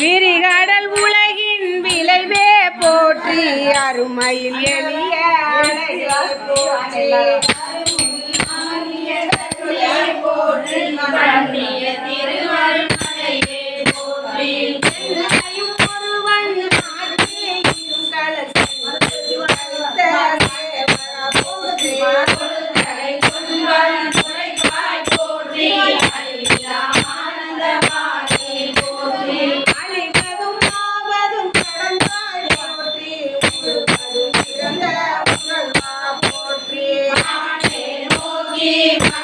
விரிகடல் உலகின் விளைவே போற்றி அருமையில் எளிய போற்றி. Happy